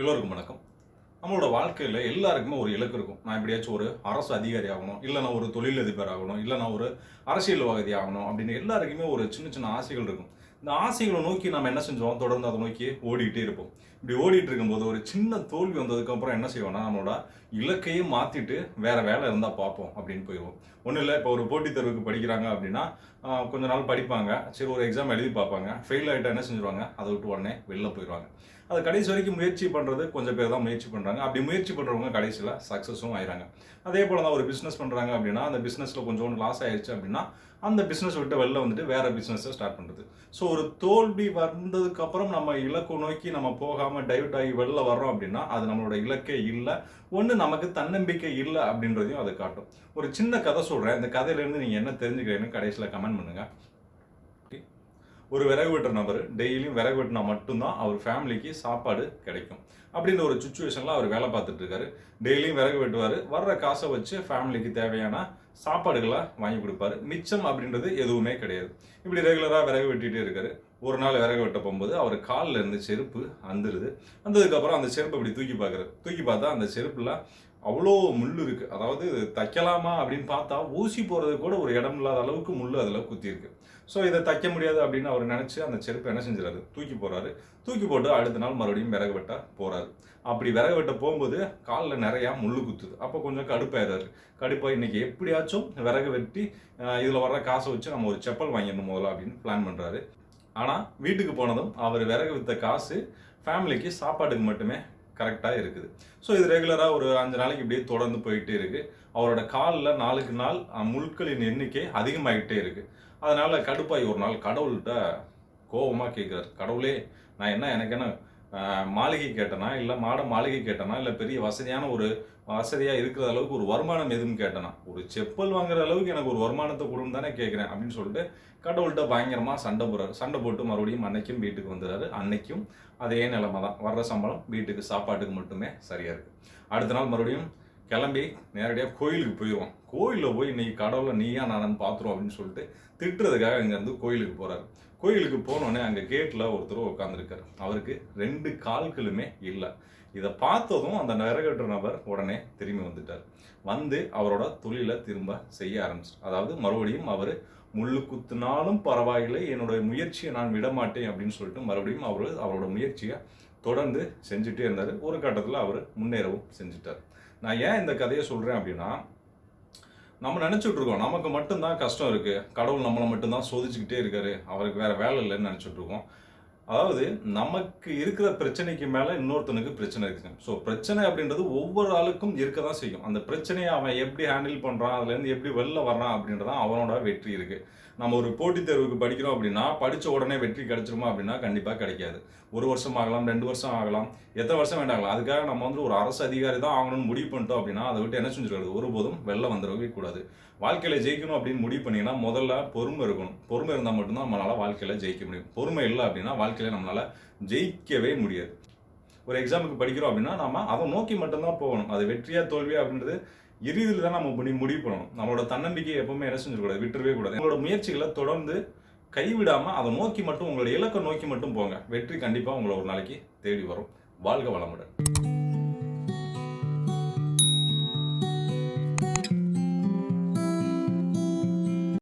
எல்லோருக்கும் வணக்கம். நம்மளோட வாழ்க்கையில் எல்லாருக்குமே ஒரு இலக்கு இருக்கும். நான் எப்படியாச்சும் ஒரு அரசு அதிகாரி ஆகணும் இல்லை நான் ஒரு தொழிலதிபர் ஆகணும் இல்லை நான் ஒரு அரசியல்வாதி ஆகணும் அப்படின்னு எல்லாருக்குமே ஒரு சின்ன சின்ன ஆசைகள் இருக்கும். இந்த ஆசைகளை நோக்கி நம்ம என்ன செஞ்சோம்? தொடர்ந்து அதை நோக்கி ஓடிக்கிட்டே இருப்போம். இப்படி ஓடிட்டு இருக்கும்போது ஒரு சின்ன தோல்வி வந்ததுக்கப்புறம் என்ன செய்வோம்னா நம்மளோட இலக்கையும் மாற்றிட்டு வேற வேலை இருந்தால் பார்ப்போம் அப்படின்னு போயிடுவோம். ஒன்றும் இல்லை இப்போ ஒரு போட்டித் தேர்வுக்கு படிக்கிறாங்க அப்படின்னா கொஞ்ச நாள் படிப்பாங்க. சரி ஒரு எக்ஸாம் எழுதி பார்ப்பாங்க. ஃபெயில் ஆகிட்டா என்ன செஞ்சுருவாங்க? அதை விட்டு உடனே வெளில போயிடுவாங்க. அது கடைசி வரைக்கும் முயற்சி பண்ணுறது கொஞ்சம் பேர் தான் முயற்சி பண்ணுறாங்க அப்படி முயற்சி பண்ணுறவங்க கடைசியில் சக்ஸஸும் ஆயிறாங்க அதே போல் தான் ஒரு பிஸ்னஸ் பண்ணுறாங்க அப்படின்னா அந்த பிஸ்னஸில் கொஞ்சம் லாஸ் ஆயிடுச்சு அப்படின்னா அந்த பிஸ்னஸ் விட்டு வெளில வந்துட்டு வேறு பிஸ்னஸை ஸ்டார்ட் பண்ணுறது ஸோ ஒரு தோல்வி வந்ததுக்கப்புறம் நம்ம இலக்கு நோக்கி நம்ம போகாமல் டைவர்ட் ஆகி வெளில வர்றோம் அப்படின்னா அது நம்மளோட இலக்கே இல்லை. ஒன்று நமக்கு தன்னம்பிக்கை இல்லை அப்படின்றதையும் அது காட்டும். ஒரு சின்ன கதை சொல்கிறேன் இந்த கதையிலேருந்து நீங்கள் என்ன தெரிஞ்சுக்கிறீங்கன்னு கடைசியில் கமெண்ட் பண்ணுங்கள் ஒரு விறகு வெட்டுற நபர் டெய்லியும் விறகு வெட்டினா மட்டும்தான் அவர் ஃபேமிலிக்கு சாப்பாடு கிடைக்கும். அப்படின்ற ஒரு சுச்சுவேஷனில் அவர் வேலை பார்த்துட்டு இருக்காரு. டெய்லியும் விறகு வெட்டுவார். வர்ற காசை வச்சு ஃபேமிலிக்கு தேவையான சாப்பாடுகளை வாங்கி கொடுப்பாரு. மிச்சம் அப்படின்றது எதுவுமே கிடையாது. இப்படி ரெகுலராக விறகு வெட்டிகிட்டே இருக்காரு. ஒரு நாள் விறகு வெட்ட போகும்போது அவர் காலில் இருந்து செருப்பு வந்துடுது வந்ததுக்கப்புறம் அந்த செருப்பை இப்படி தூக்கி பார்க்குறாரு. தூக்கி பார்த்தா அந்த செருப்பில் அவ்வளோ முள் இருக்கு. அதாவது தைக்கலாமா அப்படின்னு பார்த்தா ஊசி போகிறது கூட ஒரு இடம் இல்லாத அளவுக்கு முள் அதில் குத்திருக்கு ஸோ இதை தைக்க முடியாது அப்படின்னு அவர் நினச்சி அந்த செருப்பு என்ன செஞ்சுறாரு தூக்கி போகிறாரு தூக்கி போட்டு அடுத்த நாள் மறுபடியும் விறகு வெட்ட போகிறாரு அப்படி விறகு வெட்ட போகும்போது காலில் நிறையா முள்ளு குத்துது. அப்போ கொஞ்சம் கடுப்பாயிடுறாரு. கடுப்பாக இன்றைக்கி எப்படியாச்சும் விறகு வெட்டி இதில் வர்ற காசை வச்சு நம்ம ஒரு செப்பல் வாங்கிடணும் முதல்ல அப்படின்னு பிளான் பண்ணுறாரு ஆனால் வீட்டுக்கு போனதும் அவர் விறகு வித்த காசு ஃபேமிலிக்கு சாப்பாட்டுக்கு மட்டுமே கரெக்டாக இருக்குது. ஸோ இது ரெகுலராக ஒரு அஞ்சு நாளைக்கு இப்படியே தொடர்ந்து போயிட்டே இருக்குது அவரோட காலில் நாளுக்கு நாள் முட்களின் எண்ணிக்கை அதிகமாகிட்டே இருக்குது அதனால் கடுப்பாகி ஒரு நாள் கடவுள்கிட்ட கோபமாக கேட்குறாரு கடவுளே நான் என்ன எனக்கு என்ன மாளிகை கேட்டனா? இல்லை மாட மாளிகை கேட்டனா? இல்லை பெரிய வசதியான ஒரு வசதியாக இருக்கிற அளவுக்கு ஒரு வருமானம் எதுவும் கேட்டனா? ஒரு செப்பல் வாங்குற அளவுக்கு எனக்கு ஒரு வருமானத்தை கொடுன்னு தானே கேட்குறேன் அப்படின்னு சொல்லிட்டு கடவுள்கிட்ட பயங்கரமாக சண்டை போடுறாரு. சண்டை போட்டு மறுபடியும் அன்னைக்கும் வீட்டுக்கு வந்துடுறாரு. அன்னைக்கும் அதே நிலைமை தான் வர்ற சம்பளம் வீட்டுக்கு சாப்பாட்டுக்கு மட்டுமே சரியாக இருக்குது அடுத்த நாள் மறுபடியும் கிளம்பி நேரடியாக கோயிலுக்கு போயிடுவோம் கோயிலில் போய் இன்னைக்கு கடவுளை நீயா நானு பார்த்துருவோம் அப்படின்னு சொல்லிட்டு திட்டுறதுக்காக இங்கேருந்து கோயிலுக்கு போகிறாரு கோயிலுக்கு போனோடனே அங்கே கேட்டில் ஒருத்தர் உட்காந்துருக்காரு அவருக்கு ரெண்டு கால்களுமே இல்லை. இதை பார்த்ததும் அந்த நரகற்ற நபர் உடனே திரும்பி வந்துட்டார். வந்து அவரோட தொழிலை திரும்ப செய்ய ஆரம்பிச்சிட்டார். அதாவது மறுபடியும் அவர் முள்ளு குத்துனாலும் பரவாயில்லை என்னுடைய முயற்சியை நான் விட மாட்டேன் அப்படின்னு சொல்லிட்டு மறுபடியும் அவர் அவரோட முயற்சியை தொடர்ந்து செஞ்சுட்டே இருந்தார். ஒரு கட்டத்தில் அவர் முன்னேறவும் செஞ்சுட்டார். நான் ஏன் இந்த கதையை சொல்கிறேன் அப்படின்னா நம்ம நினச்சிட்டு இருக்கோம். நமக்கு மட்டும்தான் கஷ்டம் இருக்குது கடவுள் நம்மளை மட்டும்தான் சோதிச்சுக்கிட்டே இருக்காரு. அவருக்கு வேறு வேலை இல்லைன்னு நினச்சிட்டு இருக்கோம். அதாவது நமக்கு இருக்கிற பிரச்சனைக்கு மேலே இன்னொருத்தனுக்கு பிரச்சனை இருக்குது ஸோ பிரச்சனை அப்படின்றது ஒவ்வொரு ஆளுக்கும் இருக்க தான் செய்யும். அந்த பிரச்சனையை அவன் எப்படி ஹேண்டில் பண்ணுறான் அதுலேருந்து எப்படி வெளில வர்றான் அப்படின்றதான் அவனோட வெற்றி இருக்குது நம்ம ஒரு போட்டித் தேர்வுக்கு படிக்கிறோம் அப்படின்னா படித்த உடனே வெற்றி கிடைச்சிருமா அப்படின்னா கண்டிப்பாக கிடைக்காது. ஒரு வருஷம் ஆகலாம் ரெண்டு வருஷம் ஆகலாம் எத்தனை வருஷம் வேண்டாங்களாம் அதுக்காக நம்ம வந்து ஒரு அரசு அதிகாரி தான் ஆகணும்னு முடிவு பண்ணிட்டோம் அப்படின்னா அதை விட்டு என்ன செஞ்சிருக்காது? ஒருபோதும் வெளில வந்துடவே கூடாது. வாழ்க்கையில் ஜெயிக்கணும் அப்படின்னு முடிவு பண்ணீங்கன்னா முதல்ல பொறுமை இருக்கணும். பொறுமை இருந்தால் மட்டும்தான் நம்மளால் வாழ்க்கையில் ஜெயிக்க முடியும். பொறுமை இல்லை அப்படின்னா வாழ்க்கையில் நம்மளால் ஜெயிக்கவே முடியாது. ஒரு எக்ஸாமுக்கு படிக்கிறோம் அப்படின்னா நம்ம அதை நோக்கி மட்டும்தான் போகணும். அது வெற்றியா தோல்வியா அப்படின்றது இறுதியில் தான் நம்ம முடி முடிவு பண்ணணும் நம்மளோட தன்னம்பிக்கையை எப்பவுமே என்ன செஞ்சிடக்கூடாது? விட்டுறவே கூடாது. உங்களோட முயற்சிகளை தொடர்ந்து கைவிடாம அதை நோக்கி மட்டும் உங்களோட இலக்கை நோக்கி மட்டும் போங்க. வெற்றி கண்டிப்பா உங்களை ஒரு நாளைக்கு தேடி வரும். வாழ்க வளமுடன்.